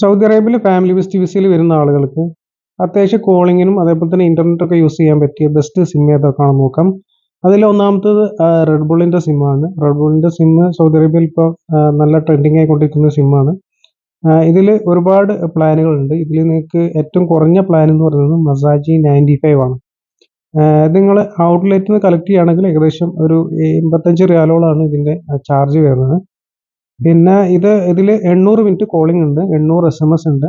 Saudi അറേബ്യയിൽ family best വിസയിൽ വരുന്ന ആളുകൾക്ക് അത്യാവശ്യം കോളിങ്ങിനും അതേപോലെ തന്നെ ഇന്റർനെറ്റ് ഒക്കെ യൂസ് ചെയ്യാൻ പറ്റിയ ബെസ്റ്റ് സിം ഏതൊക്കെയാണെന്ന് നോക്കാം. അതിൽ ഒന്നാമത്തത് റെഡ് ബുള്ളിന്റെ സിമ്മാണ് റെഡ് ബുള്ളിന്റെ സിം സൗദി അറേബ്യയിൽ ഇപ്പോൾ നല്ല ട്രെൻഡിങ് ആയിക്കൊണ്ടിരിക്കുന്ന സിമ്മാണ് ഇതിൽ ഒരുപാട് പ്ലാനുകളുണ്ട് ഇതിൽ നിങ്ങൾക്ക് ഏറ്റവും കുറഞ്ഞ പ്ലാൻ എന്ന് പറയുന്നത് മസാജി നയന്റി ഫൈവ് ആണ് നിങ്ങൾ ഔട്ട്ലെറ്റിൽ നിന്ന് കളക്ട് ചെയ്യുകയാണെങ്കിൽ ഏകദേശം ഒരു എൺപത്തഞ്ച് റിയാലോളാണ് ഇതിന്റെ ചാർജ് വരുന്നത്. പിന്നെ ഇത് ഇതിൽ എണ്ണൂറ് മിനിറ്റ് കോളിംഗ് ഉണ്ട് എണ്ണൂറ് എസ് എം എസ് ഉണ്ട്.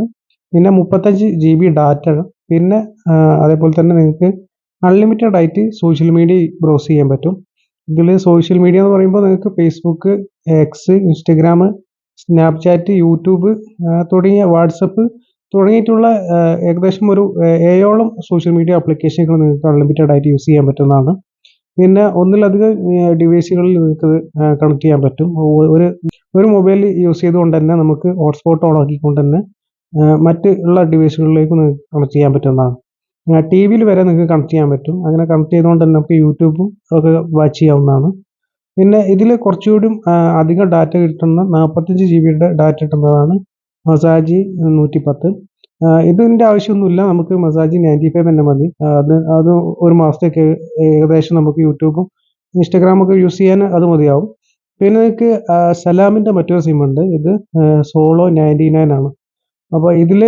പിന്നെ മുപ്പത്തഞ്ച് ജി ബി ഡാറ്റ പിന്നെ അതേപോലെ തന്നെ നിങ്ങൾക്ക് അൺലിമിറ്റഡ് ആയിട്ട് സോഷ്യൽ മീഡിയ ബ്രൗസ് ചെയ്യാൻ പറ്റും. ഇതിൽ സോഷ്യൽ മീഡിയ എന്ന് പറയുമ്പോൾ നിങ്ങൾക്ക് Facebook X Instagram Snapchat YouTube തുടങ്ങിയ വാട്സപ്പ് തുടങ്ങിയിട്ടുള്ള ഏകദേശം ഒരു ഏഴോളം സോഷ്യൽ മീഡിയ ആപ്ലിക്കേഷനുകൾ നിങ്ങൾക്ക് അൺലിമിറ്റഡ് ആയിട്ട് യൂസ് ചെയ്യാൻ പറ്റുന്നതാണ്. പിന്നെ ഒന്നിലധികം ഡിവൈസുകളിൽ നിങ്ങൾക്ക് കണക്ട് ചെയ്യാൻ പറ്റും. ഒരു ഒരു മൊബൈൽ യൂസ് ചെയ്തുകൊണ്ട് തന്നെ നമുക്ക് ഹോട്ട്സ്പോട്ട് ഓൺ ആക്കിക്കൊണ്ട് തന്നെ മറ്റ് ഉള്ള ഡിവൈസുകളിലേക്ക് നിങ്ങൾക്ക് കണക്ട് ചെയ്യാൻ പറ്റുന്നതാണ്. ടി വിയിൽ വരെ നിങ്ങൾക്ക് കണക്ട് ചെയ്യാൻ പറ്റും. അങ്ങനെ കണക്ട് ചെയ്തുകൊണ്ട് തന്നെ നമുക്ക് യൂട്യൂബും ഒക്കെ വാച്ച് ചെയ്യാവുന്നതാണ്. പിന്നെ ഇതിൽ കുറച്ചുകൂടി അധികം ഡാറ്റ കിട്ടുന്ന നാൽപ്പത്തഞ്ച് ജി ബിയുടെ ഡാറ്റ കിട്ടുന്നതാണ്. മസാജി നൂറ്റി പത്ത് ഇതിന്റെ ആവശ്യമൊന്നുമില്ല. നമുക്ക് മസാജി നയന്റി ഫൈവ് തന്നെ മതി. അത് അത് ഒരു മാസത്തേക്ക് ഏകദേശം നമുക്ക് യൂട്യൂബും ഇൻസ്റ്റഗ്രാമൊക്കെ യൂസ് ചെയ്യാൻ അത് മതിയാവും. പിന്നെ നിങ്ങൾക്ക് സലാമിന്റെ മറ്റൊരു സിം ഉണ്ട്. ഇത് സോളോ നയന്റി നയൻ ആണ്. അപ്പോൾ ഇതിൽ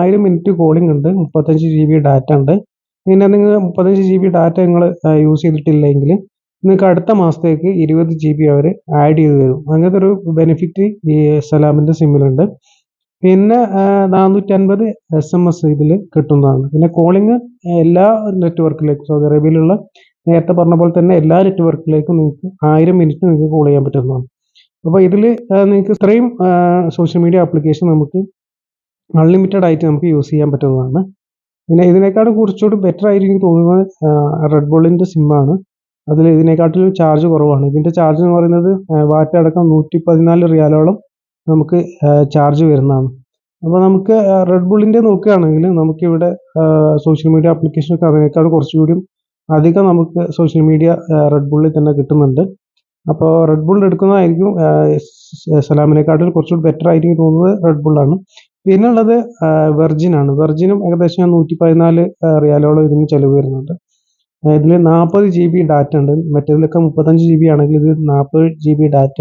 ആയിരം മിനിറ്റ് കോളിംഗ് ഉണ്ട്. മുപ്പത്തഞ്ച് ജി ബി ഡാറ്റ ഉണ്ട്. പിന്നെ നിങ്ങൾ മുപ്പത്തഞ്ച് ജി ബി ഡാറ്റ നിങ്ങൾ യൂസ് ചെയ്തിട്ടില്ലെങ്കിൽ നിങ്ങൾക്ക് അടുത്ത മാസത്തേക്ക് ഇരുപത് ജി ബി അവർ ആഡ് ചെയ്ത് തരും. അങ്ങനത്തെ ഒരു ബെനിഫിറ്റ് ഈ സലാമിന്റെ സിമ്മിലുണ്ട് പിന്നെ നാനൂറ്റൻപത് എസ് എം എസ് ഇതിൽ കിട്ടുന്നതാണ്. പിന്നെ കോളിംഗ് എല്ലാ നെറ്റ്വർക്കിലേക്കും സൗദി അറേബ്യയിലുള്ള നേരത്തെ പറഞ്ഞ പോലെ തന്നെ എല്ലാ നെറ്റ്വർക്കിലേക്കും നിങ്ങൾക്ക് ആയിരം മിനിറ്റ് നിങ്ങൾക്ക് കോൾ ചെയ്യാൻ പറ്റുന്നതാണ്. അപ്പോൾ ഇതിൽ നിങ്ങൾക്ക് ഇത്രയും സോഷ്യൽ മീഡിയ ആപ്ലിക്കേഷൻ നമുക്ക് അൺലിമിറ്റഡ് ആയിട്ട് നമുക്ക് യൂസ് ചെയ്യാൻ പറ്റുന്നതാണ്. പിന്നെ ഇതിനേക്കാളും കുറച്ചുകൂടി ബെറ്റർ ആയിരിക്കും തോന്നുന്നത് റെഡ് ബോളിന്റെ സിമ്മാണ് അതിൽ ഇതിനെക്കാട്ടിലും ചാർജ് കുറവാണ്. ഇതിന്റെ ചാർജ് എന്ന് പറയുന്നത് വാറ്റ് അടക്കം നൂറ്റി പതിനാല് റിയാലോളം നമുക്ക് ചാർജ് വരുന്നതാണ്. അപ്പോൾ നമുക്ക് റെഡ് ബുള്ളിന്റെ നോക്കുകയാണെങ്കിൽ നമുക്കിവിടെ സോഷ്യൽ മീഡിയ ആപ്ലിക്കേഷനൊക്കെ അതിനേക്കാൾ കുറച്ചുകൂടി അധികം നമുക്ക് സോഷ്യൽ മീഡിയ റെഡ് ബുള്ളിൽ തന്നെ കിട്ടുന്നുണ്ട്. അപ്പോൾ റെഡ് ബുൾ എടുക്കുന്നതായിരിക്കും സലാമിനെക്കാട്ടിൽ കുറച്ചുകൂടി ബെറ്റർ ആയിരിക്കും തോന്നുന്നത് റെഡ് ബുള്ളാണ് പിന്നെ ഉള്ളത് വെർജിനാണ് വെർജിനും ഏകദേശം നൂറ്റി പതിനാല് റിയാലോളം ഇതിന് ചിലവ് വരുന്നുണ്ട്. ഇതിൽ നാൽപ്പത് ജി ബി ഡാറ്റ ഉണ്ട്. മറ്റേതിലൊക്കെ മുപ്പത്തഞ്ച് ജി ബി ആണെങ്കിൽ ഇത് നാൽപ്പത് ജി ബി ഡാറ്റ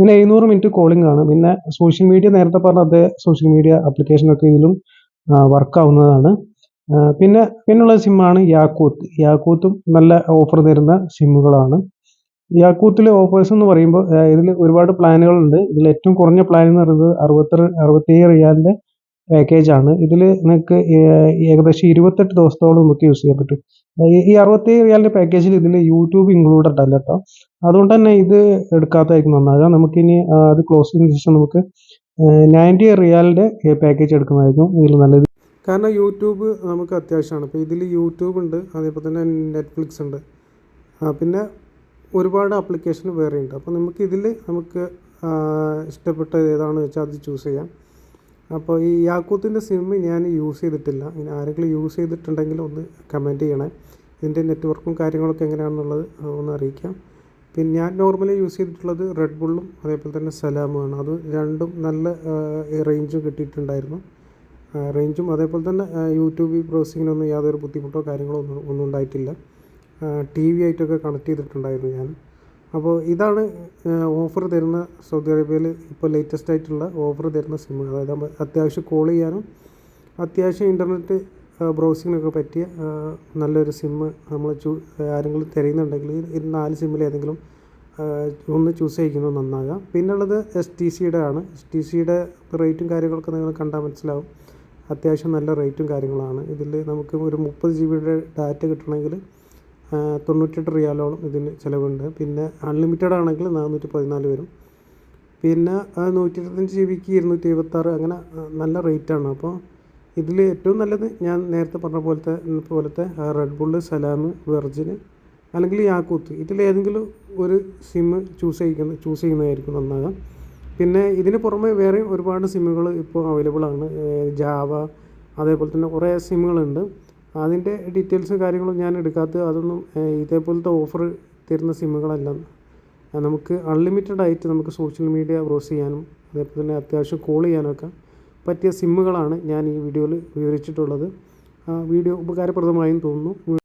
പിന്നെ എഴുന്നൂറ് മിനിറ്റ് കോളിംഗ് ആണ്. പിന്നെ സോഷ്യൽ മീഡിയ നേരത്തെ പറഞ്ഞ അതേ സോഷ്യൽ മീഡിയ ആപ്ലിക്കേഷനൊക്കെ ഇതിലും വർക്ക് ആവുന്നതാണ്. പിന്നെ പിന്നുള്ള സിമ്മാണ് യാക്കൂത്ത് യാക്കൂത്തും നല്ല ഓഫർ തരുന്ന സിമ്മുകളാണ് യാക്കൂത്തിലെ ഓഫേഴ്സ് എന്ന് പറയുമ്പോൾ ഇതിൽ ഒരുപാട് പ്ലാനുകളുണ്ട് ഇതിൽ ഏറ്റവും കുറഞ്ഞ പ്ലാൻ എന്ന് പറയുന്നത് അറുപത്തി അറുപത്തേഴ് റിയാലിന്റെ പാക്കേജാണ് ഇതിൽ നിങ്ങൾക്ക് ഏകദേശം ഇരുപത്തെട്ട് ദിവസത്തോളം നമുക്ക് യൂസ് ചെയ്യാൻ പറ്റും. ഈ അറുപത്തേഴ് റിയാലിന്റെ പാക്കേജിൽ ഇതിൽ യൂട്യൂബ് ഇൻക്ലൂഡഡ് അല്ല കേട്ടോ അതുകൊണ്ട് തന്നെ ഇത് എടുക്കാത്തതായിരിക്കും നന്നാകുക നമുക്കിനി അത് ക്ലോസ് ചെയ്തതിനു ശേഷം നമുക്ക് നയന്റി റിയാലിന്റെ പാക്കേജ് എടുക്കുന്നതായിരിക്കും ഇതിൽ നല്ലത്. കാരണം യൂട്യൂബ് നമുക്ക് അത്യാവശ്യമാണ്. അപ്പോൾ ഇതിൽ യൂട്യൂബ് ഉണ്ട് അതേപോലെ തന്നെ നെറ്റ്ഫ്ലിക്സ് ഉണ്ട്. പിന്നെ ഒരുപാട് ആപ്ലിക്കേഷൻ വേറെ ഉണ്ട് അപ്പോൾ നമുക്ക് ഇതിൽ നമുക്ക് ഇഷ്ടപ്പെട്ട ഏതാണെന്ന് വെച്ചാൽ അത് ചൂസ് ചെയ്യാം. അപ്പോൾ ഈ യാക്കൂത്തിന്റെ സിം ഞാൻ യൂസ് ചെയ്തിട്ടില്ല. ഇനി ആരെങ്കിലും യൂസ് ചെയ്തിട്ടുണ്ടെങ്കിൽ ഒന്ന് കമന്റ് ചെയ്യണേ. ഇതിന്റെ നെറ്റ്വർക്കും കാര്യങ്ങളൊക്കെ എങ്ങനെയാണെന്നുള്ളത് ഒന്ന് അറിയിക്കാം. പിന്നെ ഞാൻ നോർമലി യൂസ് ചെയ്തിട്ടുള്ളത് റെഡ് ബുള്ളും അതേപോലെ തന്നെ സലാമുമാണ്. അത് രണ്ടും നല്ല റേഞ്ചും കിട്ടിയിട്ടുണ്ടായിരുന്നു. റേഞ്ചും അതേപോലെ തന്നെ യൂട്യൂബ് ബ്രൗസിങ്ങിനൊന്നും യാതൊരു ബുദ്ധിമുട്ടോ കാര്യങ്ങളോ ഒന്നും ഒന്നും ഉണ്ടായിട്ടില്ല. ടി വി ആയിട്ടൊക്കെ കണക്ട് ചെയ്തിട്ടുണ്ടായിരുന്നു ഞാൻ. അപ്പോൾ ഇതാണ് ഓഫർ തരുന്ന സൗദി അറേബ്യയിൽ ഇപ്പോൾ ലേറ്റസ്റ്റ് ആയിട്ടുള്ള ഓഫർ തരുന്ന സിം അതായത് അത്യാവശ്യം കോൾ ചെയ്യാനും അത്യാവശ്യം ഇന്റർനെറ്റ് ബ്രൗസിങ്ങിനൊക്കെ പറ്റിയ നല്ലൊരു സിമ്മ് നമ്മൾ ചൂ ആരെങ്കിലും തിരയുന്നുണ്ടെങ്കിൽ ഈ നാല് സിമ്മിൽ ഏതെങ്കിലും ഒന്ന് ചൂസ് ചെയ്യിക്കുന്നത് നന്നാകാം. പിന്നുള്ളത് എസ് ടി സിയുടെ ആണ് എസ് ടി സിയുടെ റേറ്റും കാര്യങ്ങളൊക്കെ നിങ്ങൾ കണ്ടാൽ മനസ്സിലാവും. അത്യാവശ്യം നല്ല റേറ്റും കാര്യങ്ങളാണ്. ഇതിൽ നമുക്ക് ഒരു മുപ്പത് ജി ബിയുടെ ഡാറ്റ കിട്ടണമെങ്കിൽ തൊണ്ണൂറ്റെട്ട് റിയാലോളം ഇതിന് ചിലവുണ്ട്. പിന്നെ അൺലിമിറ്റഡ് ആണെങ്കിൽ നാനൂറ്റി പതിനാല് വരും. പിന്നെ നൂറ്റി ഇരുപത്തഞ്ച് ജി ബിക്ക് ഇരുന്നൂറ്റി എഴുപത്താറ് അങ്ങനെ നല്ല റേറ്റാണ് അപ്പോൾ ഇതിൽ ഏറ്റവും നല്ലത് ഞാൻ നേരത്തെ പറഞ്ഞ പോലത്തെ പോലത്തെ റെഡ് ബുള്ള് സലാമ് വെർജിന് അല്ലെങ്കിൽ യാക്കൂത്ത് ഇതിലേതെങ്കിലും ഒരു സിമ്മ് ചൂസ് ചെയ്യുന്ന ചൂസ് ചെയ്യുന്നതായിരിക്കും നന്നാകാം. പിന്നെ ഇതിന് പുറമെ വേറെ ഒരുപാട് സിമ്മുകൾ ഇപ്പോൾ അവൈലബിൾ ആണ്. ജാവ അതേപോലെ തന്നെ കുറേ സിമ്മുകളുണ്ട് അതിന്റെ ഡീറ്റെയിൽസും കാര്യങ്ങളും ഞാൻ എടുക്കാത്ത അതൊന്നും ഇതേപോലത്തെ ഓഫർ തരുന്ന സിമ്മുകളല്ല നമുക്ക് അൺലിമിറ്റഡ് ആയിട്ട് നമുക്ക് സോഷ്യൽ മീഡിയ ബ്രൗസ് ചെയ്യാനും അതേപോലെ തന്നെ അത്യാവശ്യം കോൾ ചെയ്യാനൊക്കെ പറ്റിയ സിമ്മുകളാണ് ഞാൻ ഈ വീഡിയോയിൽ വിവരിച്ചിട്ടുള്ളത്. വീഡിയോ ഉപകാരപ്രദമായെന്ന് തോന്നുന്നു.